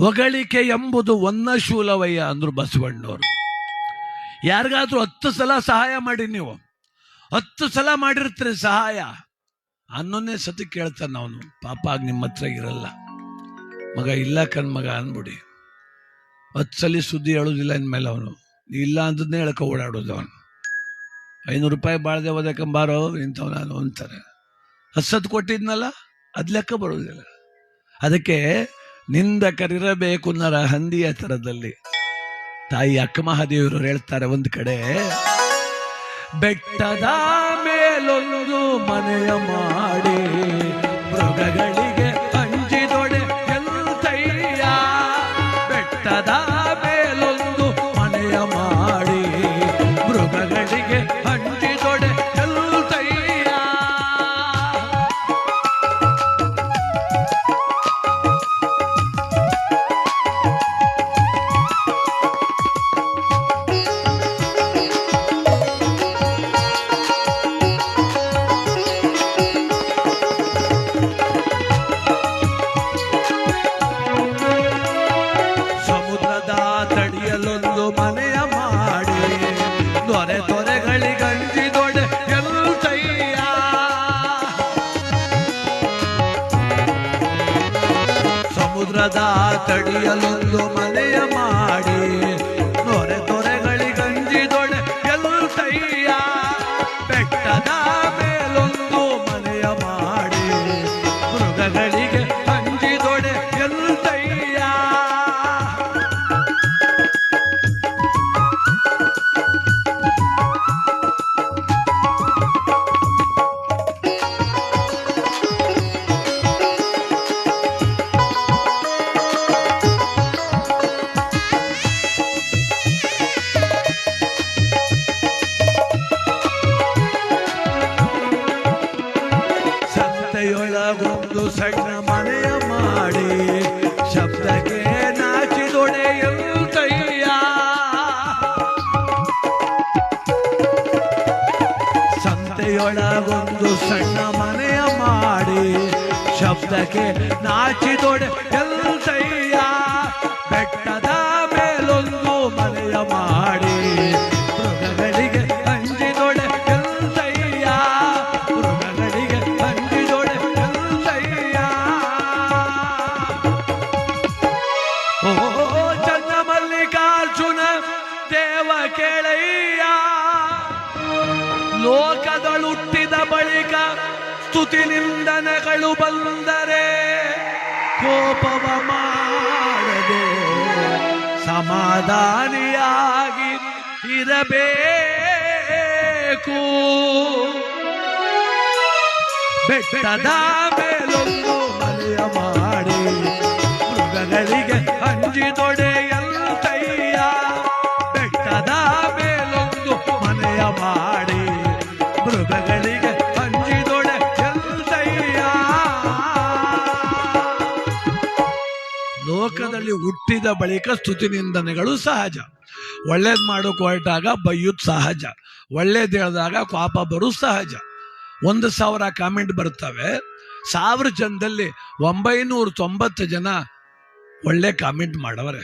ಹೊಗಳಿಕೆ ಎಂಬುದು ಒನ್ನ ಶೂಲವಯ್ಯ ಅಂದ್ರು ಬಸವಣ್ಣವರು. ಯಾರಿಗಾದ್ರೂ ಹತ್ತು ಸಲ ಸಹಾಯ ಮಾಡಿ ನೀವು. ಹತ್ತು ಸಲ ಮಾಡಿರ್ತೀರಿ ಸಹಾಯ. ಅನ್ನೊಂದೇ ಸತಿ ಕೇಳ್ತಾನೆ ಅವನು. ಪಾಪ ಆಗ ನಿಮ್ಮ ಹತ್ರ ಇರಲ್ಲ. ಮಗ, ಇಲ್ಲ ಕಣ್ ಮಗ ಅನ್ಬಿಡಿ. ಹತ್ತು ಸಲ ಸುದ್ದಿ ಹೇಳೋದಿಲ್ಲ ಅಂದ್ಮೇಲೆ ಅವನು. ಇಲ್ಲ ಅಂದದ್ನೇ ಹೇಳಕ ಓಡಾಡೋದು ಅವನು. ಐನೂರು ರೂಪಾಯಿ ಬಾಳ್ದೆ ಓದಕ್ಕಂಬಾರೋ ಇಂಥವ್ ನಾನು ಅಂತಾರೆ. ಹಸತ್ ಕೊಟ್ಟಿದ್ನಲ್ಲ, ಅದ್ ಲೆಕ್ಕ ಬರೋದಿಲ್ಲ. ಅದಕ್ಕೆ ನಿಂದಕರಿರಬೇಕು ನರ ಹಂದಿಯ ತರದಲ್ಲಿ ತಾಯಿ ಅಕ್ಕಮಹಾದೇವರು ಹೇಳ್ತಾರೆ ಒಂದ್ ಕಡೆ ಬೆಟ್ಟದ ಮೇಲೊಂದು ಮನೆಯ ಮಾಡಿ ಮೃಗಗಳಿಗೆ ಕೋಪವ ಮಾಡದೆ ಸಮಾಧಾನಿಯಾಗಿ ಇರಬೇಕು. ಬೆಟ್ಟದ ಮೇಲೊಂದು ಮನೆಯ ಮಾಡಿ ಮೃಗಗಳಿಗೆ ಅಂಜಿದೊಡೆ ಎಲ್ತಯ್ಯ ಬೆಟ್ಟದ ಮೇಲೊಂದು ಮನೆಯ ಮಾಡಿ ಹುಟ್ಟಿದ ಬಳಿಕ ಸ್ತುತಿ ನಿಂದನೆಗಳು ಸಹಜ. ಒಳ್ಳೇದು ಮಾಡೋಕೆ ಹೊರಟಾಗ ಬೈಯುದ್ ಸಹಜ. ಒಳ್ಳೇದ್ ಹೇಳಿದಾಗ ಕೋಪ ಬರೋದು ಸಹಜ. ಒಂದು ಸಾವಿರ ಕಾಮೆಂಟ್ ಬರ್ತವೆ. ಸಾವಿರ ಜನದಲ್ಲಿ ಒಂಬೈನೂರ ತೊಂಬತ್ತು ಜನ ಒಳ್ಳೆ ಕಾಮೆಂಟ್ ಮಾಡವ್ರೆ.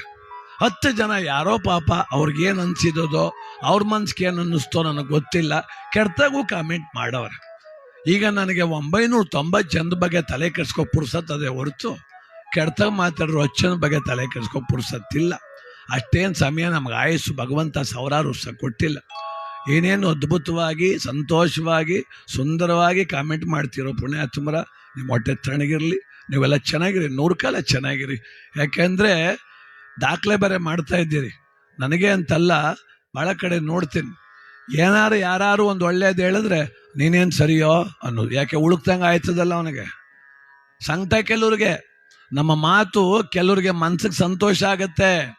ಹತ್ತು ಜನ ಯಾರೋ ಪಾಪ ಅವ್ರಿಗೇನು ಅನ್ಸಿದೋ ಅವ್ರ ಮನ್ಸಿಗೆ ಏನು ಅನ್ನಿಸ್ತೋ ನನಗೆ ಗೊತ್ತಿಲ್ಲ. ಕೆಡ್ತಾಗೂ ಕಾಮೆಂಟ್ ಮಾಡವ್ರೆ. ಈಗ ನನಗೆ ಒಂಬೈನೂರ ತೊಂಬತ್ತು ಜನದ ಬಗ್ಗೆ ತಲೆ ಕೆಡ್ಸ್ಕೊ ಪುರ್ಸತ್ತದೆ ಹೊರತು. ಕೆಡ್ತಾಗ ಮಾತಾಡ್ರು ಅಚ್ಚನ ಬಗ್ಗೆ ತಲೆ ಕೆಡ್ಸ್ಕೊ ಪುರ್ಸತ್ತಿಲ್ಲ. ಅಷ್ಟೇನು ಸಮಯ ನಮ್ಗೆ ಆಯಸ್ಸು ಭಗವಂತ ಸಾವಿರಾರು ವರ್ಷ ಕೊಟ್ಟಿಲ್ಲ. ಏನೇನು ಅದ್ಭುತವಾಗಿ, ಸಂತೋಷವಾಗಿ, ಸುಂದರವಾಗಿ ಕಾಮೆಂಟ್ ಮಾಡ್ತಿರೋ ಪುಣ್ಯಾತ್ಮರ ನಿಮ್ಮ ಹೊಟ್ಟೆ ತಣ್ಣಗಿರಲಿ, ನೀವೆಲ್ಲ ಚೆನ್ನಾಗಿರಿ ನೂರು ಕಾಲ ಚೆನ್ನಾಗಿರಿ. ಯಾಕೆಂದರೆ ದಾಖಲೆ ಬೇರೆ ಮಾಡ್ತಾ ಇದ್ದೀರಿ. ನನಗೆ ಅಂತಲ್ಲ ಭಾಳ ಕಡೆ ನೋಡ್ತೀನಿ. ಏನಾರು ಯಾರು ಒಂದು ಒಳ್ಳೇದು ಹೇಳಿದ್ರೆ, ನೀನೇನು ಸರಿಯೋ ಅನ್ನೋದು. ಯಾಕೆ ಉಳುಕ್ದಂಗೆ ಆಯ್ತದಲ್ಲ ಅವನಿಗೆ? ಸಂತ ಕೆಲವ್ರಿಗೆ. ನಮ್ಮ ಮಾತು ಕೆಲವ್ರಿಗೆ ಮನ್ಸಿಗೆ ಸಂತೋಷ ಆಗತ್ತೆ.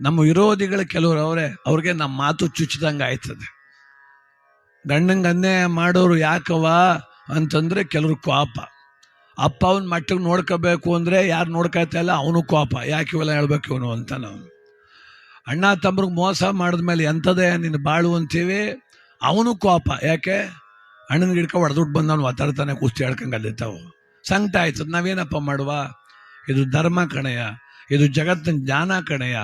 ನಮ್ಮ ವಿರೋಧಿಗಳು ಕೆಲವ್ರು ಅವರೇ, ಅವ್ರಿಗೆ ನಮ್ಮ ಮಾತು ಚುಚ್ಚಿದಂಗೆ ಆಯ್ತದೆ. ಗಂಡಂಗೆ ಅನ್ಯಾಯ ಮಾಡೋರು ಯಾಕವ ಅಂತಂದ್ರೆ ಕೆಲವ್ರು ಕೋಪ. ಅಪ್ಪ ಅವನ ಮಟ್ಟಿಗೆ ನೋಡ್ಕೋಬೇಕು ಅಂದ್ರೆ ಯಾರು ನೋಡ್ಕೊತಾ ಇಲ್ಲ ಅವನು ಕೋಪ. ಯಾಕೆ ಇವೆಲ್ಲ ಹೇಳ್ಬೇಕು ಇವನು ಅಂತ ನಾವು. ಅಣ್ಣ ತಮ್ರಿಗೆ ಮೋಸ ಮಾಡಿದ್ಮೇಲೆ ಎಂಥದೇ ನೀನು ಬಾಳು ಅಂತೀವಿ, ಅವನು ಕೋಪ. ಯಾಕೆ? ಅಣ್ಣನ ಗಿಡ್ಕ ಹೊಡೆದುಟ್ಟು ಬಂದವನು ಒತ್ತಾಡ್ತಾನೆ ಕುಸ್ತಿ ಹೇಳ್ಕಂಗೆ ಸಂಕಟ ಆಯ್ತದ, ನಾವೇನಪ್ಪ ಮಾಡುವ? ಇದು ಧರ್ಮ ಕಣೆಯ, ಇದು ಜಗತ್ತಿನ ಜ್ಞಾನ ಕಣೆಯ.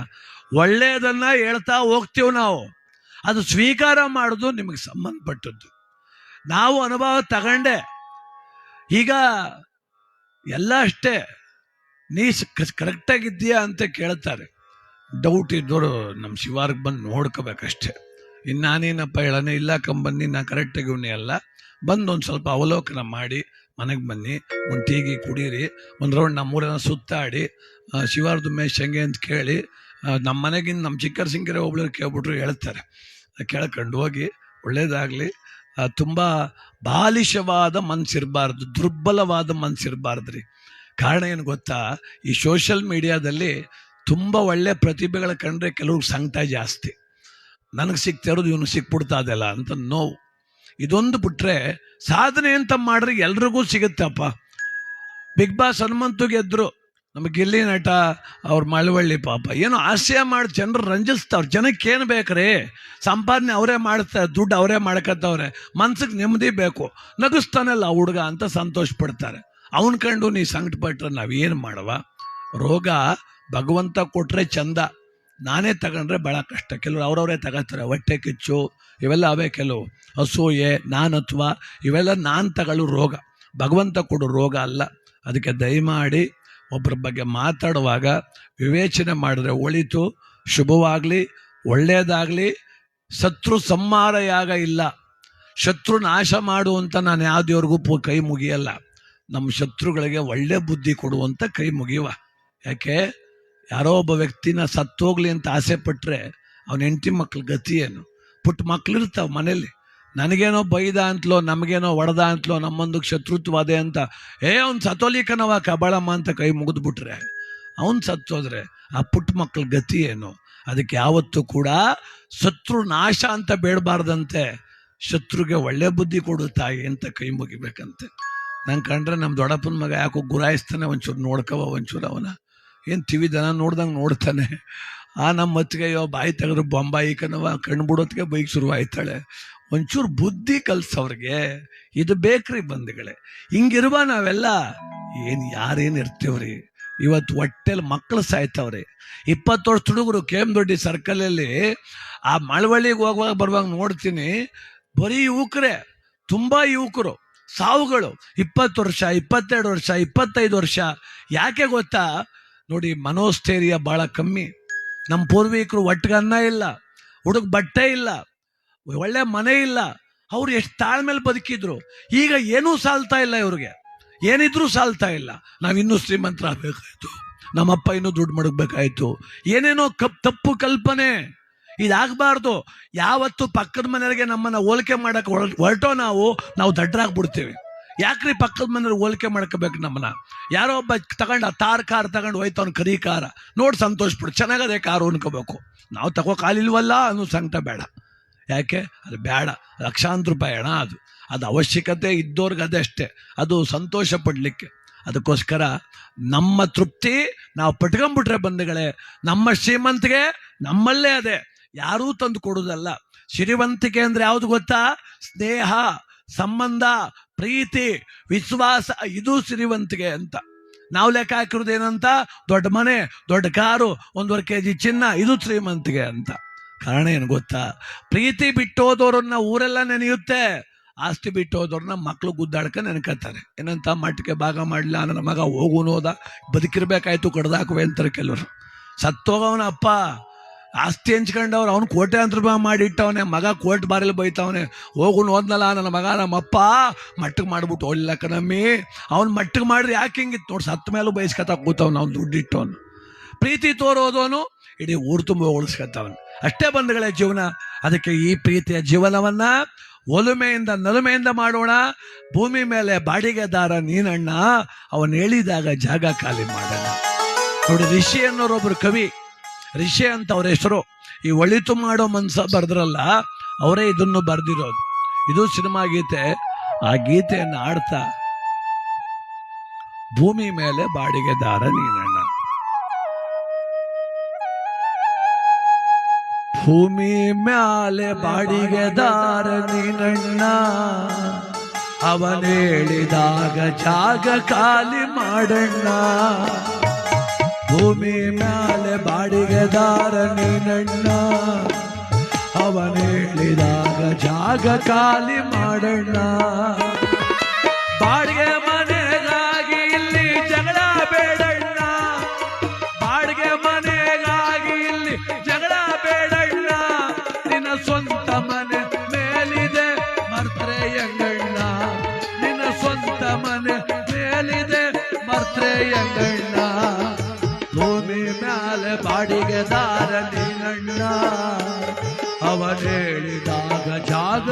ಒಳ್ಳೆಯದನ್ನ ಹೇಳ್ತಾ ಹೋಗ್ತೀವಿ ನಾವು. ಅದು ಸ್ವೀಕಾರ ಮಾಡೋದು ನಿಮಗೆ ಸಂಬಂಧಪಟ್ಟದ್ದು. ನಾವು ಅನುಭವ ತಗೊಂಡೆ. ಈಗ ಎಲ್ಲ ಅಷ್ಟೇ. ನೀ ಕರೆಕ್ಟಾಗಿದ್ದೀಯಾ ಅಂತ ಕೇಳ್ತಾರೆ. ಡೌಟ್ ಇದ್ದವರು ನಮ್ಮ ಶಿವಾರ್ಗೆ ಬಂದು ನೋಡ್ಕೋಬೇಕಷ್ಟೇ. ಇನ್ನು ನಾನೇನಪ್ಪ ಹೇಳೋಣ ಇಲ್ಲ ಕಂಬನ್ನಿ, ನಾ ಕರೆಕ್ಟಾಗಿ ಇವನೇ ಅಲ್ಲ. ಬಂದು ಒಂದು ಸ್ವಲ್ಪ ಅವಲೋಕನ ಮಾಡಿ ಮನೆಗೆ ಬನ್ನಿ, ಒಂದು ಟೀಗಿ ಕುಡೀರಿ, ಒಂದು ರೌಂಡ್ ನಮ್ಮೂರನ್ನ ಸುತ್ತಾಡಿ ಶಿವಾರದ ಶಿವಾರ್ದು ಮೇಶ್ ಹೆಂಗೆ ಅಂತ ಕೇಳಿ ನಮ್ಮ ಮನೆಗಿಂದ ನಮ್ಮ ಚಿಕ್ಕರ್ ಸಿಂಗರೆ ಒಬ್ಳು ಕೇಳ್ಬಿಟ್ರು ಹೇಳ್ತಾರೆ. ಕೇಳ್ಕೊಂಡು ಹೋಗಿ, ಒಳ್ಳೇದಾಗಲಿ. ತುಂಬ ಬಾಲಿಶವಾದ ಮನಸ್ಸಿರಬಾರ್ದು ದುರ್ಬಲವಾದ ಮನಸ್ಸಿರಬಾರ್ದು ರೀ ಕಾರಣ ಏನು ಗೊತ್ತಾ? ಈ ಸೋಷಲ್ ಮೀಡಿಯಾದಲ್ಲಿ ತುಂಬ ಒಳ್ಳೆ ಪ್ರತಿಭೆಗಳ ಕಂಡ್ರೆ ಕೆಲವ್ರಿಗೆ ಸಂಕಟ ಜಾಸ್ತಿ. ನನಗೆ ಸಿಗ್ತಾ ಇರೋದು ಇವನು ಸಿಕ್ಬಿಡ್ತಾ ಅದೆಲ್ಲ ಅಂತ ನೋವು. ಇದೊಂದು ಬಿಟ್ರೆ ಸಾಧನೆ ಅಂತ ಮಾಡ್ರೆ ಎಲ್ರಿಗೂ ಸಿಗುತ್ತಪ್ಪ. ಬಿಗ್ ಬಾಸ್ ಹನುಮಂತು ಗೆದ್ರು. ನಮ್ಮ ಗಿಲ್ಲಿ ನಟ ಅವ್ರ ಮಳವಳ್ಳಿ ಪಾಪ. ಏನೋ ಆಸೆ ಮಾಡಿ ಜನರು ರಂಜಿಸ್ತಾವ್ರು. ಜನಕ್ಕೆ ಏನು ಬೇಕ್ರಿ? ಸಂಪಾದನೆ ಅವರೇ ಮಾಡ್ತಾರೆ ದುಡ್ಡು ಅವರೇ ಮಾಡ್ಕತ್ತವ್ರೆ. ಮನ್ಸಿಗೆ ನೆಮ್ಮದಿ ಬೇಕು. ನಗಿಸ್ತಾನಲ್ಲ ಆ ಹುಡುಗ ಅಂತ ಸಂತೋಷ ಪಡ್ತಾರೆ. ಅವನ್ ಕಂಡು ನೀ ಸಂಕಟ ಪಟ್ರೆ ನಾವೇನು ಮಾಡವ? ರೋಗ ಭಗವಂತ ಕೊಟ್ರೆ ಚಂದ. ನಾನೇ ತಗೊಂಡ್ರೆ ಭಾಳ ಕಷ್ಟ. ಕೆಲವರು ಅವ್ರವರೇ ತಗೋತಾರೆ ಹೊಟ್ಟೆ ಕಿಚ್ಚು, ಇವೆಲ್ಲ ಅವೇ ಕೆಲವು. ಅಸೂಯೆ, ನಾನತ್ವ, ಇವೆಲ್ಲ ನಾನು ತಗೊಳ್ಳೋ ರೋಗ. ಭಗವಂತ ಕೊಡೋ ರೋಗ ಅಲ್ಲ. ಅದಕ್ಕೆ ದಯಮಾಡಿ ಒಬ್ಬರ ಬಗ್ಗೆ ಮಾತಾಡುವಾಗ ವಿವೇಚನೆ ಮಾಡಿದ್ರೆ ಒಳಿತು, ಶುಭವಾಗಲಿ ಒಳ್ಳೆಯದಾಗಲಿ ಶತ್ರು ಸಂಹಾರ ಯಾಗ ಇಲ್ಲ. ಶತ್ರು ನಾಶ ಮಾಡು ಅಂತ ನಾನು ಯಾವ್ದೇವ್ರಿಗೂ ಕೈ ಮುಗಿಯಲ್ಲ. ನಮ್ಮ ಶತ್ರುಗಳಿಗೆ ಒಳ್ಳೆ ಬುದ್ಧಿ ಕೊಡುವಂಥ ಕೈ ಮುಗಿಯುವ. ಯಾಕೆ? ಯಾರೋ ಒಬ್ಬ ವ್ಯಕ್ತಿನ ಸತ್ತೋಗ್ಲಿ ಅಂತ ಆಸೆ ಪಟ್ಟರೆ ಅವನ ಹೆಂಡತಿ ಮಕ್ಳ ಗತಿ ಏನು? ಪುಟ್ಟ ಮಕ್ಳು ಇರ್ತಾವ ಮನೇಲಿ ನನಗೇನೋ ಬೈದ ಅಂತಲೋ, ನಮಗೇನೋ ಒಡೆದ ಅಂತಲೋ ನಮ್ಮೊಂದಕ್ಕೆ ಶತ್ರುತ್ವಾದೆ ಅಂತ. ಏ, ಅವ್ನು ಸತ್ತೋಲಿಕನವ ಕಬಳಮ್ಮ ಅಂತ ಕೈ ಮುಗಿದ್ಬಿಟ್ರೆ ಅವನು ಸತ್ತೋದ್ರೆ ಆ ಪುಟ್ಟ ಮಕ್ಳ ಗತಿ ಏನು? ಅದಕ್ಕೆ ಯಾವತ್ತೂ ಕೂಡ ಶತ್ರು ನಾಶ ಅಂತ ಬೇಡಬಾರ್ದಂತೆ. ಶತ್ರುಗೆ ಒಳ್ಳೆ ಬುದ್ಧಿ ಕೊಡು ತಾಯಿ ಅಂತ ಕೈ ಮುಗಿಬೇಕಂತೆ. ನಂಗೆ ಕಂಡ್ರೆ ನಮ್ಮ ದೊಡ್ಡಪ್ಪನ ಮಗ ಯಾಕೋ ಗುರಾಯಿಸ್ತಾನೆ ಒಂಚೂರು ನೋಡ್ಕವ ಒಂಚೂರು ಅವನ. ಏನು ಟಿವಿ ದನ ನೋಡ್ದಂಗೆ ನೋಡ್ತಾನೆ? ಆ ನಮ್ಮ ಅಯ್ಯೋ ಬಾಯಿ ತೆಗೆದ್ರು ಬೊಂಬಾಯಿ ಕಣವ ಕಣ್ಣು ಬಿಡೋತ್ಗೆ ಬೈಕ್ ಶುರು ಆಯ್ತಾಳೆ ಒಂಚೂರು ಬುದ್ಧಿ ಕಲ್ಸವ್ರಿಗೆ ಇದು ಬೇಕ್ರಿ ಬಂಧುಗಳೇ. ಹಿಂಗಿರುವ ನಾವೆಲ್ಲ ಏನು ಯಾರೇನು ಇರ್ತೀವ್ರಿ? ಇವತ್ತು ಹೊಟ್ಟೆಲಿ ಮಕ್ಕಳು ಸಾಯ್ತವ್ರಿ. ಇಪ್ಪತ್ತು ವರ್ಷ ಹುಡುಗರು ಕೆ ಎಂ ದೊಡ್ಡಿ ಸರ್ಕಲಲ್ಲಿ ಆ ಮಳವಳ್ಳಿಗೆ ಹೋಗುವಾಗ ಬರುವಾಗ ನೋಡ್ತೀನಿ, ಬರೀ ಯುವಕರೇ, ತುಂಬ ಯುವಕರು, ಸಾವುಗಳು. ಇಪ್ಪತ್ತು ವರ್ಷ, ಇಪ್ಪತ್ತೆರಡು ವರ್ಷ, ಇಪ್ಪತ್ತೈದು ವರ್ಷ, ಯಾಕೆ ಗೊತ್ತಾ? ನೋಡಿ, ಮನೋಸ್ಥೈರ್ಯ ಭಾಳ ಕಮ್ಮಿ. ನಮ್ಮ ಪೂರ್ವಿಕರು ಒಟ್ಟಿಗೆ ಅನ್ನ ಇಲ್ಲ, ಹುಡುಗ ಬಟ್ಟೆ ಇಲ್ಲ, ಒಳ್ಳೆ ಮನೆ ಇಲ್ಲ. ಅವ್ರು ಎಷ್ಟು ತಾಳ್ಮೇಲೆ ಬದುಕಿದ್ರು. ಈಗ ಏನೂ ಸಾಲ್ತಾ ಇಲ್ಲ ಇವ್ರಿಗೆ. ಏನಿದ್ರೂ ಸಾಲ್ತಾ ಇಲ್ಲ. ನಾವಿನ್ನೂ ಶ್ರೀಮಂತರಾಗಬೇಕಾಯ್ತು ನಮ್ಮಪ್ಪ ಇನ್ನೂ ದುಡ್ಡು ಮಡಗಬೇಕಾಯ್ತು. ಏನೇನೋ ಕಪ್, ತಪ್ಪು ಕಲ್ಪನೆ. ಇದಾಗಬಾರ್ದು. ಯಾವತ್ತು ಪಕ್ಕದ ಮನೆಯವರಿಗೆ ನಮ್ಮನ್ನ ಹೋಲಿಕೆ ಮಾಡಕ್ಕೆ ಹೊರ- ಹೊರಟೋ ನಾವು ನಾವು ದಡ್ಡರಾಗ್ಬಿಡ್ತೀವಿ ಯಾಕ್ರಿ ಪಕ್ಕದ ಮನೆಯವ್ರು ಹೋಲಿಕೆ ಮಾಡ್ಕೋಬೇಕು ನಮ್ಮನ್ನ? ಯಾರೋ ಒಬ್ಬ ತಗೊಂಡ ತಾರ್ ಕಾರ್ ತಗೊಂಡು ಹೋಯ್ತವ್ನು ಕರಿ ಕಾರ. ನೋಡಿ ಸಂತೋಷ ಬಿಡು, ಚೆನ್ನಾಗದೆ ಕಾರು ಅನ್ಕೋಬೇಕು ನಾವು ತಗೋ ಕಾಲಿಲ್ವಲ್ಲ ಅನ್ನೋ ಸಂಕಟ ಬೇಡ. ಯಾಕೆ? ಅದು ಬೇಡ. ಲಕ್ಷಾಂತರ ರೂಪಾಯಿ ಹಣ ಅದು. ಅದು ಅವಶ್ಯಕತೆ ಇದ್ದವ್ರಿಗೆ ಅದೇ ಅಷ್ಟೇ ಅದು ಸಂತೋಷ ಪಡಲಿಕ್ಕೆ. ಅದಕ್ಕೋಸ್ಕರ ನಮ್ಮ ತೃಪ್ತಿ ನಾವು ಪಟ್ಕೊಂಬಿಟ್ರೆ ಬಂಧುಗಳೇ, ನಮ್ಮ ಶ್ರೀಮಂತಿಗೆ ನಮ್ಮಲ್ಲೇ ಅದೇ. ಯಾರೂ ತಂದು ಕೊಡೋದಲ್ಲ. ಶ್ರೀವಂತಿಕೆ ಅಂದರೆ ಯಾವುದು ಗೊತ್ತಾ? ಸ್ನೇಹ. ಸಂಬಂಧ, ಪ್ರೀತಿ, ವಿಶ್ವಾಸ ಇದು ಸಿರಿವಂತಿಗೆ ಅಂತ. ನಾವು ಲೆಕ್ಕ ಹಾಕಿರೋದು ಏನಂತ? ದೊಡ್ಡ ಮನೆ, ದೊಡ್ಡ ಕಾರು, ಒಂದೂವರೆ ಕೆ ಜಿ ಚಿನ್ನ, ಇದು ಶ್ರೀಮಂತಿಗೆ ಅಂತ. ಕಾರಣ ಏನು ಗೊತ್ತಾ? ಪ್ರೀತಿ ಬಿಟ್ಟೋದವ್ರನ್ನ ಊರೆಲ್ಲ ನೆನೆಯುತ್ತೆ. ಆಸ್ತಿ ಬಿಟ್ಟು ಹೋದವ್ರನ್ನ ಮಕ್ಕಳು ಗುದ್ದಾಡ್ಕ ನೆನ್ಕತ್ತಾರೆ. ಏನಂತ? ಮಟ್ಟಕ್ಕೆ ಭಾಗ ಮಾಡಲಿಲ್ಲ ನನ್ನ ಮಗ ಹೋಗುನೋದ ಬದುಕಿರ್ಬೇಕಾಯ್ತು, ಕಡ್ದಾಕುವೆ ಅಂತಾರೆ ಕೆಲವರು. ಸತ್ತೋಗವನ ಅಪ್ಪ. ಆಸ್ತಿ ಹಂಚ್ಕೊಂಡವ್ರು, ಅವ್ನು ಕೋಟೆ ಅಂತ ರೂಪಾಯಿ ಮಾಡಿಟ್ಟವನೆ, ಮಗ ಕೋರ್ಟ್ ಬಾರಿಲಿ ಬೈತವನೆ. ಹೋಗುನು ಹೋದ್ನಲ್ಲ ನನ್ನ ಮಗ ನಮ್ಮಪ್ಪ ಮಟ್ಟಕ್ಕೆ ಮಾಡ್ಬಿಟ್ಟು ಹೋಗ್ಲಿಲ್ಲ ಕಣಮ್ಮಿ. ಅವ್ನು ಮಟ್ಟಕ್ಕೆ ಮಾಡಿದ್ರೆ ಯಾಕೆ ಹಿಂಗಿತ್ತು? ನೋಡಿ ಸತ್ತ ಮೇಲೂ ಬಯಸ್ಕೊತಾ ಕೂತವ್ನು, ಅವ್ನು ದುಡ್ಡಿಟ್ಟವನು ಪ್ರೀತಿ ತೋರೋದವನು ಇಡೀ ಊರು ತುಂಬ ಉಳಿಸ್ಕೊತವನು. ಅಷ್ಟೇ ಬಂಧುಗಳೇ ಜೀವನ. ಅದಕ್ಕೆ ಈ ಪ್ರೀತಿಯ ಜೀವನವನ್ನ ಒಲುಮೆಯಿಂದ ನಲುಮೆಯಿಂದ ಮಾಡೋಣ. ಭೂಮಿ ಮೇಲೆ ಬಾಡಿಗೆದಾರ ನೀನಣ್ಣ. ಅವನು ಹೇಳಿದಾಗ ಜಾಗ ಖಾಲಿ ಮಾಡೋಣ. ನೋಡಿ ರಿಷಿ ಅನ್ನೋರೊಬ್ಬರು ಕವಿ ರಿಷಿ ಅಂತ ಅವ್ರ ಹೆಸರು. ಈ ಒಳಿತು ಮಾಡೋ ಮನ್ಸ ಬರೆದ್ರಲ್ಲ, ಅವರೇ ಇದನ್ನು ಬರ್ದಿರೋದು. ಇದು ಸಿನಿಮಾ ಗೀತೆ. ಆ ಗೀತೆಯನ್ನು ಆಡ್ತಾ ಭೂಮಿ ಮೇಲೆ ಬಾಡಿಗೆ ದಾರ ನೀನಣ್ಣ. ಭೂಮಿ ಮ್ಯಾಲೆ ಬಾಡಿಗೆದಾರ ನೀನಣ್ಣ. ಅವನೇಳಿದಾಗ ಜಾಗ ಖಾಲಿ ಮಾಡಣ್ಣ. ಭೂಮಿ ಮ್ಯಾಲೆ ಬಾಡಿಗೆದಾರ ನೀನಣ್ಣ ಅವನ ಜಾಗ ಖಾಲಿ ಮಾಡಣ್ಣ ಬಾಡಿಗೆ ಮನೆಗಾಗಿ ಇಲ್ಲಿ ಜಗಳ ಬೇಡಣ್ಣ. ಬಾಡಿಗೆ ಮನೆಗಾಗಿ ಇಲ್ಲಿ ಜಗಳ ಬೇಡಣ್ಣ. ನಿನ್ನ ಸ್ವಂತ ಮನೆ ಮೇಲಿದೆ ಮರ್ತ್ರೆ ಯಂಗಣ್ಣ ನಿನ್ನ ಸ್ವಂತ ಮನೆ ಮೇಲಿದೆ ಮರ್ತ್ರೆ ಯಂಗಣ್ಣ ಬಾಡಿಗೆದಾರ ನೀನಣ್ಣ ಅವನ ಹೇಳಿದಾಗ ಜಾಗ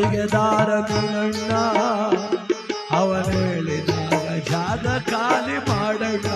ಮ್ಯಾಲೆ ಬಾಡಿಗೆದಾರ ನೀನಣ್ಣ ಅವನೇಳಿದಾಗ ಜಾಗ ಖಾಲಿ ಮಾಡಣ್ಣ.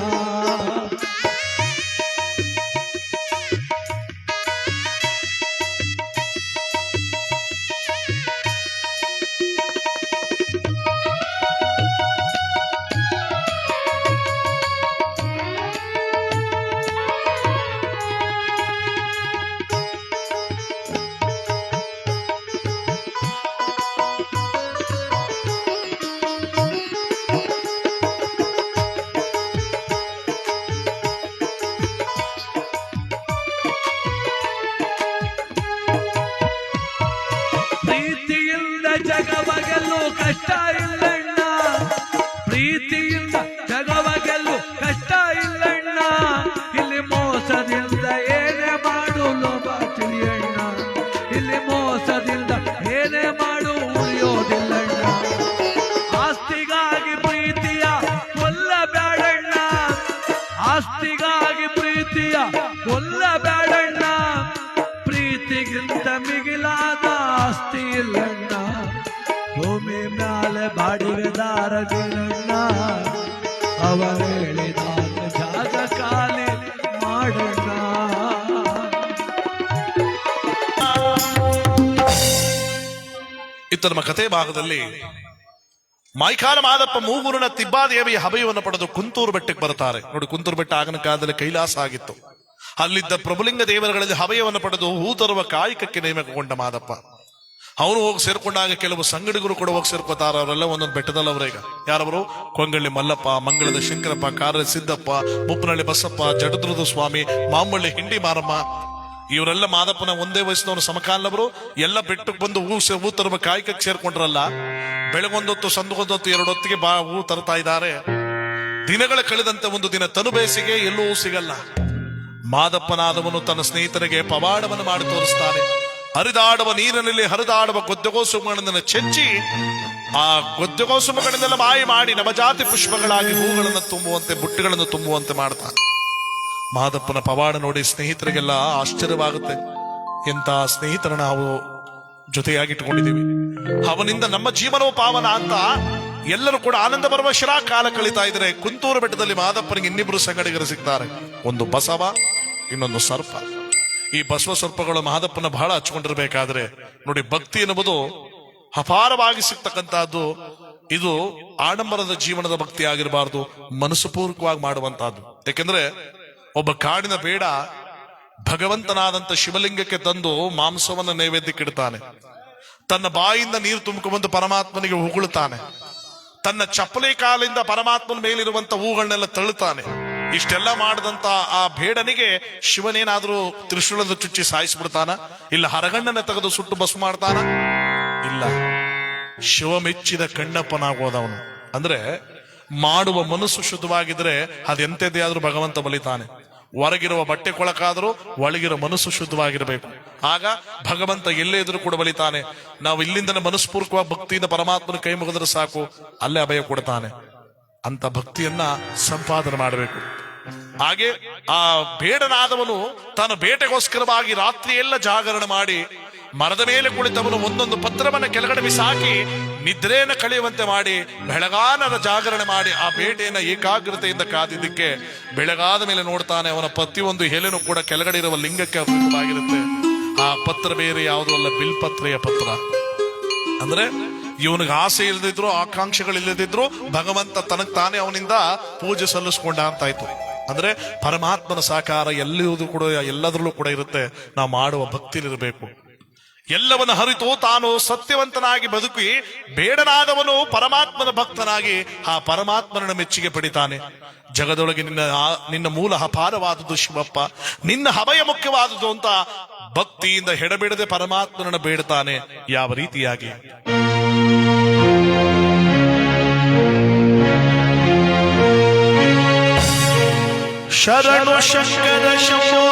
ಇತ್ತ ನಮ್ಮ ಕಥೆ ಭಾಗದಲ್ಲಿ ಮೈಕಾಲ ಮಾದಪ್ಪ ಮೂಗೂರಿನ ತಿಬ್ಬಾದೇವಿಯ ಹಬೆಯನ್ನು ಪಡೆದು ಕುಂತೂರು ಬೆಟ್ಟಕ್ಕೆ ಬರುತ್ತಾರೆ. ನೋಡಿ, ಕುಂತೂರು ಬೆಟ್ಟ ಆಗಿನ ಕಾಲದಲ್ಲಿ ಕೈಲಾಸ ಆಗಿತ್ತು. ಅಲ್ಲಿದ್ದ ಪ್ರಭುಲಿಂಗ ದೇವರುಗಳಲ್ಲಿ ಹಬೆಯನ್ನು ಪಡೆದು ಹೂ ತರುವ ಕಾಯಕಕ್ಕೆ ನೇಮಕಗೊಂಡ ಮಾದಪ್ಪ. ಅವನು ಹೋಗಿ ಸೇರ್ಕೊಂಡಾಗ ಕೆಲವು ಸಂಗಡಿಗರು ಕೂಡ ಹೋಗಿ ಸೇರ್ಕೋತಾರ ಅವರೆಲ್ಲ ಒಂದೊಂದು ಬೆಟ್ಟದಲ್ಲಿ ಅವರೀಗ ಯಾರವರು? ಕೊಂಗಳ್ಳಿ ಮಲ್ಲಪ್ಪ, ಮಂಗಳದ ಶಂಕರಪ್ಪ ಕಾರ ಸಿದ್ದಪ್ಪ ಮುಪ್ಪನಹಳ್ಳಿ ಬಸಪ್ಪ, ಜಡದ್ರದ ಸ್ವಾಮಿ, ಮಾಮಳ್ಳಿ ಹಿಂಡಿ ಮಾರಮ್ಮ ಇವರೆಲ್ಲ ಮಾದಪ್ಪನ ಒಂದೇ ವಯಸ್ಸಿನವರು ಸಮಕಾಲವರು ಎಲ್ಲ ಬೆಟ್ಟಕ್ಕೆ ಬಂದು ಹೂ ಹೂ ತರುವ ಕಾಯಕಕ್ಕೆ ಸೇರ್ಕೊಂಡ್ರಲ್ಲ, ಬೆಳಗೊಂದೊತ್ತು, ಸಂದಗೊಂದೊತ್ತು, ಎರಡೊತ್ತಿಗೆ ಬಾ, ಹೂ ತರ್ತಾ ಇದ್ದಾರೆ. ದಿನಗಳ ಕಳೆದಂತೆ ಒಂದು ದಿನ ತನು ಬೇಸಿಗೆ ಎಲ್ಲೂ ಸಿಗಲ್ಲ. ಮಾದಪ್ಪನಾದವನು ತನ್ನ ಸ್ನೇಹಿತರಿಗೆ ಪವಾಡವನ್ನು ಮಾಡಿ ತೋರಿಸ್ತಾನೆ. ಹರಿದಾಡುವ ನೀರಿನಲ್ಲಿ ಹರಿದಾಡುವ ಗೊದ್ದಗೋಸುಮಗಳನ್ನು ಚೆಚ್ಚಿ, ಆ ಗೊದ್ದೆಗೋಸುಮಗಳನ್ನೆಲ್ಲ ಮಾಯಿ ಮಾಡಿ ನವಜಾತಿ ಪುಷ್ಪಗಳಾಗಿ ಹೂಗಳನ್ನು ತುಂಬುವಂತೆ, ಬುಟ್ಟಿಗಳನ್ನು ತುಂಬುವಂತೆ ಮಾಡ್ತಾನೆ. ಮಾದಪ್ಪನ ಪವಾಡ ನೋಡಿ ಸ್ನೇಹಿತರಿಗೆಲ್ಲ ಆಶ್ಚರ್ಯವಾಗುತ್ತೆ. ಎಂತ ಸ್ನೇಹಿತರ ನಾವು ಜೊತೆಯಾಗಿಟ್ಟುಕೊಂಡಿದ್ದೀವಿ. ಅವನಿಂದ ನಮ್ಮ ಜೀವನವು ಪಾವನ ಅಂತ ಎಲ್ಲರೂ ಕೂಡ ಆನಂದ ಬರುವ ಶಿರಾ ಕಾಲ ಕಳೀತಾ ಇದ್ರೆ ಕುಂತೂರು ಬೆಟ್ಟದಲ್ಲಿ ಮಾದಪ್ಪನಿಗೆ ಇನ್ನಿಬ್ರು ಸಂಗಡಿಗರು ಸಿಗ್ತಾರೆ. ಒಂದು ಬಸವ, ಇನ್ನೊಂದು ಸರ್ಪ. ಈ ಬಸವ ಸರ್ಪಗಳು ಮಾದಪ್ಪನ ಬಹಳ ಹಚ್ಕೊಂಡಿರ್ಬೇಕಾದ್ರೆ ನೋಡಿ ಭಕ್ತಿ ಎನ್ನುವುದು ಅಪಾರವಾಗಿ ಸಿಗ್ತಕ್ಕಂತಹದ್ದು ಇದು ಆಡಂಬರದ ಜೀವನದ ಭಕ್ತಿ ಆಗಿರಬಾರ್ದು ಮನಸ್ಸುಪೂರ್ವಕವಾಗಿ ಮಾಡುವಂತಹದ್ದು ಯಾಕೆಂದ್ರೆ ಒಬ್ಬ ಕಾಡಿನ ಬೇಡ ಭಗವಂತನಾದಂತ ಶಿವಲಿಂಗಕ್ಕೆ ತಂದು ಮಾಂಸವನ್ನು ನೈವೇದ್ಯಕ್ಕಿಡ್ತಾನೆ ತನ್ನ ಬಾಯಿಂದ ನೀರು ತುಂಬಿಕೊಂಡು ಪರಮಾತ್ಮನಿಗೆ ಉಗುಳುತ್ತಾನೆ ತನ್ನ ಚಪ್ಪಲಿ ಕಾಲಿಂದ ಪರಮಾತ್ಮನ ಮೇಲಿರುವಂತ ಹೂಗಳನ್ನೆಲ್ಲ ತಳ್ಳುತ್ತಾನೆ. ಇಷ್ಟೆಲ್ಲ ಮಾಡಿದಂತ ಆ ಬೇಡನಿಗೆ ಶಿವನೇನಾದ್ರೂ ತ್ರಿಶೂಲದ ಚುಚ್ಚಿ ಸಾಯಿಸಿಬಿಡ್ತಾನ? ಇಲ್ಲ ಹರಗಣ್ಣನ ತೆಗೆದು ಸುಟ್ಟು ಬಸ್ ಮಾಡ್ತಾನ? ಇಲ್ಲ. ಶಿವ ಮೆಚ್ಚಿದ ಕಣ್ಣಪ್ಪನಾಗೋದವನು. ಅಂದ್ರೆ ಮಾಡುವ ಮನಸ್ಸು ಶುದ್ಧವಾಗಿದ್ರೆ ಅದೆಂತದೇ ಆದ್ರೂ ಭಗವಂತ ಬಲಿತಾನೆ. ಹೊರಗಿರುವ ಬಟ್ಟೆ ಕೊಳಕಾದರೂ ಒಳಗಿರೋ ಮನಸ್ಸು ಶುದ್ಧವಾಗಿರಬೇಕು. ಆಗ ಭಗವಂತ ಎಲ್ಲೇ ಇದ್ರೂ ಕೂಡ ಬಲಿತಾನೆ. ನಾವು ಇಲ್ಲಿಂದ ಮನಸ್ಪೂರ್ವಕವಾಗಿ ಭಕ್ತಿಯಿಂದ ಪರಮಾತ್ಮನ ಕೈ ಮುಗಿದ್ರೆ ಸಾಕು, ಅಲ್ಲೇ ಅಭಯ ಕೊಡ್ತಾನೆ. ಅಂತ ಭಕ್ತಿಯನ್ನ ಸಂಪಾದನೆ ಮಾಡಬೇಕು. ಹಾಗೆ ಆ ಬೇಡನಾದವನು ತನ್ನ ಬೇಟೆಗೋಸ್ಕರವಾಗಿ ರಾತ್ರಿ ಎಲ್ಲ ಜಾಗರಣೆ ಮಾಡಿ ಮರದ ಮೇಲೆ ಕುಳಿತವನು ಒಂದೊಂದು ಪತ್ರವನ್ನ ಕೆಳಗಡೆ ಬಿಸಾಕಿ ನಿದ್ರೆಯನ್ನು ಕಳೆಯುವಂತೆ ಮಾಡಿ, ಬೆಳಗಾನದ ಜಾಗರಣೆ ಮಾಡಿ, ಆ ಬೇಟೆಯನ್ನು ಏಕಾಗ್ರತೆಯಿಂದ ಕಾದಿದ್ದಕ್ಕೆ ಬೆಳಗಾದ ಮೇಲೆ ನೋಡ್ತಾನೆ ಅವನ ಪ್ರತಿಯೊಂದು ಎಲೆನೂ ಕೂಡ ಕೆಳಗಡೆ ಇರುವ ಲಿಂಗಕ್ಕೆ ಅಭಿಮುಖವಾಗಿರುತ್ತೆ ಆ ಪತ್ರ ಬೇರೆ ಯಾವುದೂ ಅಲ್ಲ ಬಿಲ್ಪತ್ರೆಯ ಪತ್ರ. ಅಂದ್ರೆ ಇವನಿಗೆ ಆಸೆ ಇಲ್ಲದಿದ್ರು ಆಕಾಂಕ್ಷೆಗಳು ಇಲ್ಲದಿದ್ರು ಭಗವಂತ ತನಗ್ ತಾನೇ ಅವನಿಂದ ಪೂಜೆ ಸಲ್ಲಿಸ್ಕೊಂಡ ಅಂತಾಯ್ತು. ಅಂದ್ರೆ ಪರಮಾತ್ಮನ ಸಾಕಾರ ಎಲ್ಲಿಯೂ ಕೂಡ, ಎಲ್ಲದರಲ್ಲೂ ಕೂಡ ಇರುತ್ತೆ. ನಾವು ಮಾಡುವ ಭಕ್ತಿಲಿರಬೇಕು ಎಲ್ಲವನ್ನ ಹರಿತು ತಾನು ಸತ್ಯವಂತನಾಗಿ ಬದುಕಿ ಬೇಡನಾದವನು ಪರಮಾತ್ಮನ ಭಕ್ತನಾಗಿ ಆ ಪರಮಾತ್ಮನ ಮೆಚ್ಚುಗೆ ಪಡಿತಾನೆ. ಜಗದೊಳಗೆ ನಿನ್ನ ನಿನ್ನ ಮೂಲ ಅಪಾರವಾದುದು ಶಿವಪ್ಪ. ನಿನ್ನ ಹಭಯ ಮುಖ್ಯವಾದುದು ಅಂತ ಭಕ್ತಿಯಿಂದ ಹೆಡಬಿಡದೆ ಪರಮಾತ್ಮನನ್ನು ಬೇಡ್ತಾನೆ. ಯಾವ ರೀತಿಯಾಗಿ? ಶರಣು ಶಂಕರ ಶಂಭೋ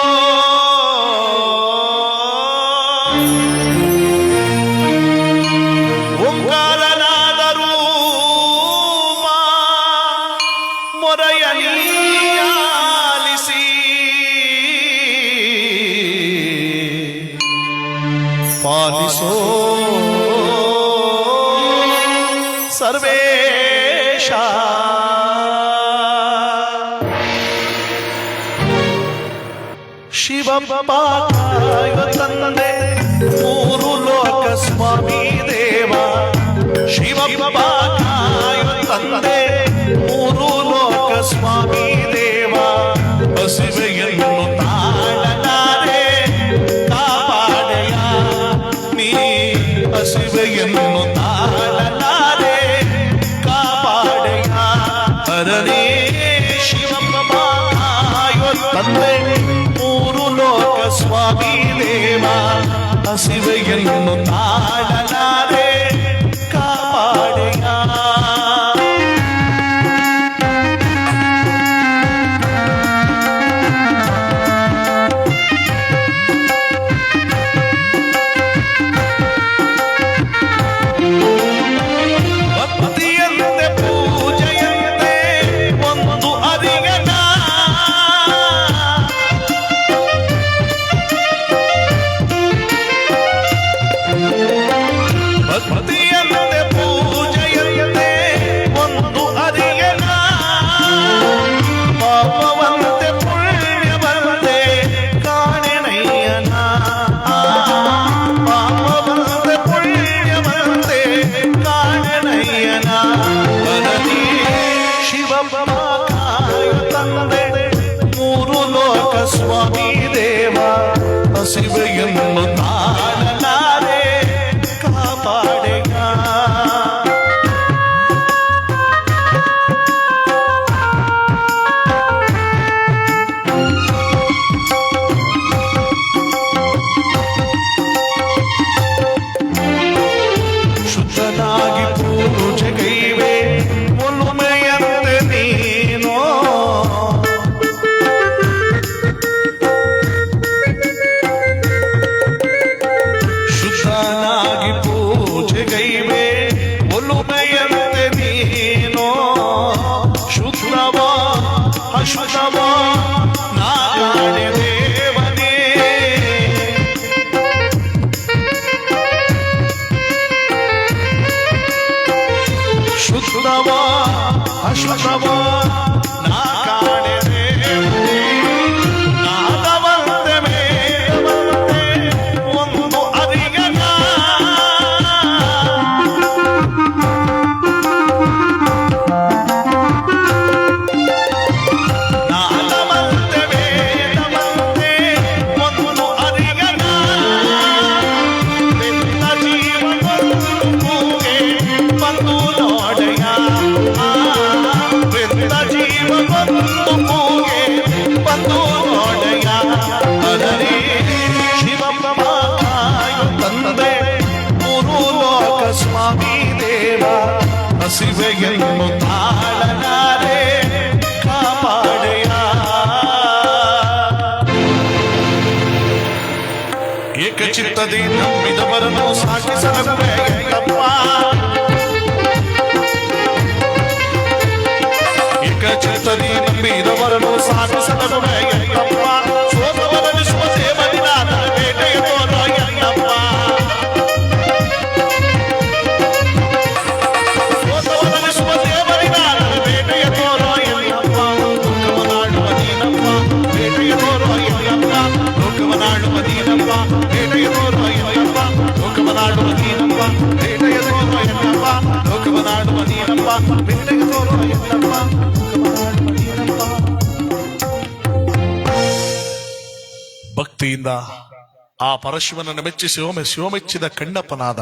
ಸರ್ವೇಶ ಶಿವಪ್ಪ ತಂದೆ ಮೂರು ಲೋಕ ಸ್ವಾಮಿ ದೇವ ಶಿವಪ್ಪ சிவைகள் என்னும் ভগবান ಏಕಚಿತ್ತದಿ ನಂಬಿದವರನ್ನು ಸಾಗಿಸಲುವೆ ಅಯ್ಯಪ್ಪ ಏಕಚಿತ್ತದಿ ನಂಬಿದವರನ್ನು ಸಾಗಿಸಲುವೆ ಅಯ್ಯಪ್ಪ ಭಕ್ತಿಯಿಂದ ಆ ಪರಶಿವನನ್ನು ಮೆಚ್ಚಿ ಶಿವಮೆ ಶಿವಮೆಚ್ಚಿದ ಕಣ್ಣಪ್ಪನಾದ.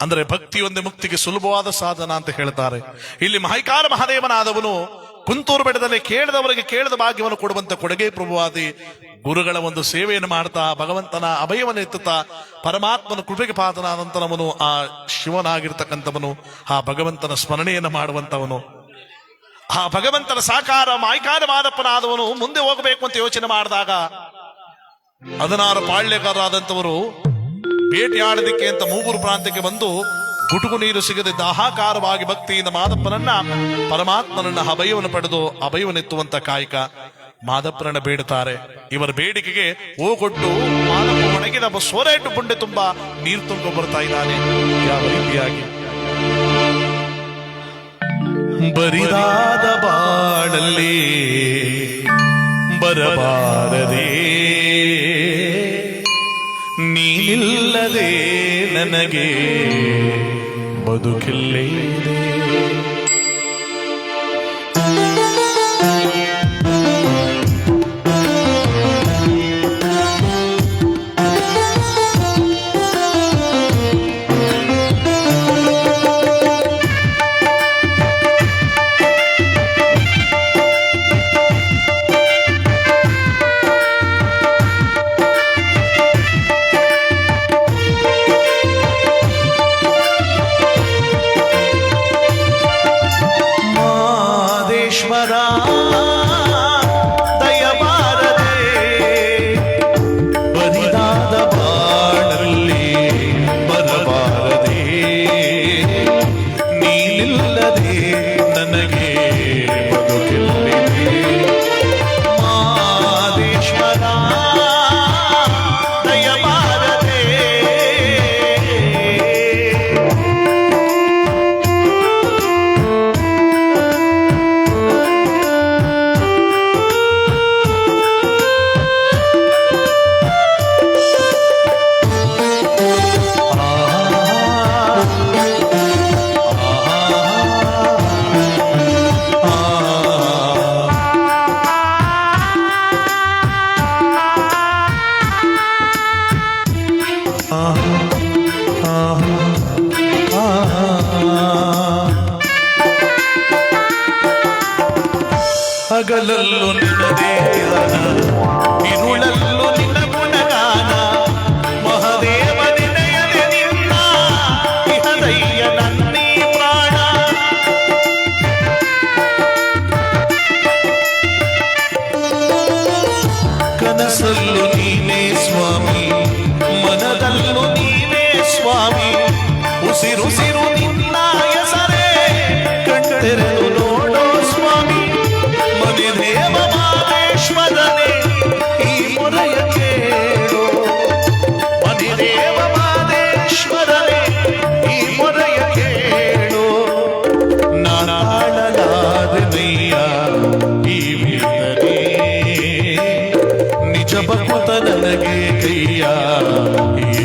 ಅಂದರೆ ಭಕ್ತಿ ಒಂದೇ ಮುಕ್ತಿಗೆ ಸುಲಭವಾದ ಸಾಧನ ಅಂತ ಹೇಳ್ತಾರೆ. ಇಲ್ಲಿ ಮಹೈಕಾರ ಮಹಾದೇವನಾದವನು ಕುಂತೂರು ಬೆಟ್ಟದಲ್ಲಿ ಕೇಳಿದವರಿಗೆ ಕೇಳಿದ ಭಾಗ್ಯವನ್ನು ಕೊಡುವಂತ ಕೊಡುಗೆ ಪ್ರಭುವಾದಿ ಗುರುಗಳ ಒಂದು ಸೇವೆಯನ್ನು ಮಾಡ್ತಾ ಭಗವಂತನ ಅಭಯವನ್ನು ಎತ್ತುತ್ತಾ ಪರಮಾತ್ಮನ ಕೃಪೆಗೆ ಪಾತ್ರನಾದಂತನವನು, ಆ ಶಿವನಾಗಿರ್ತಕ್ಕಂಥವನು, ಆ ಭಗವಂತನ ಸ್ಮರಣೆಯನ್ನು ಮಾಡುವಂತವನು ಆ ಭಗವಂತನ ಸಾಕಾರ ಮಾಯಕಾರವಾದಪ್ಪನಾದವನು ಮುಂದೆ ಹೋಗಬೇಕು ಅಂತ ಯೋಚನೆ ಮಾಡಿದಾಗ ಹದಿನಾರು ಪಾಳ್ಯಗಾರರಾದಂಥವರು ಬೇಟೆಯಾಡೋದಕ್ಕೆ ಅಂತ ಮೂಗೂರು ಪ್ರಾಂತ್ಯಕ್ಕೆ ಬಂದು ಗುಟುಕು ನೀರು ಸಿಗದೆ ದಾಹಾಕಾರವಾಗಿ ಭಕ್ತಿಯಿಂದ ಮಾದಪ್ಪನನ್ನ, ಪರಮಾತ್ಮನನ್ನ ಅಭಯವನ್ನು ಪಡೆದು ಅಭಯವನ್ನೆತ್ತುವಂತ ಕಾಯಕ ಮಾದಪ್ಪನನ್ನ ಬೇಡುತ್ತಾರೆ. ಇವರ ಬೇಡಿಕೆಗೆ ಹೋಗೊಟ್ಟು ಮಾದಪ್ಪ ಒಣಗಿದ ನಮ್ಮ ಸೋರೇಟು ಬುಂಡೆ ತುಂಬಾ ನೀರು ತುಂಬ ಬರ್ತಾ ಇದ್ದಾನೆ. ಯಾವ ರೀತಿಯಾಗಿ? ಬರಿದಾದ ಬಾಳಲ್ಲಿ ಬರಬಾರದೆ ನೀನಿಲ್ಲದೆ ನನಗೆ ಬದುಕಿಲ್ಲೇ ಹಗಲಲ್ಲೂ ನಿನ್ನದೇ ನನಗೆ ಕೈಯ ಈ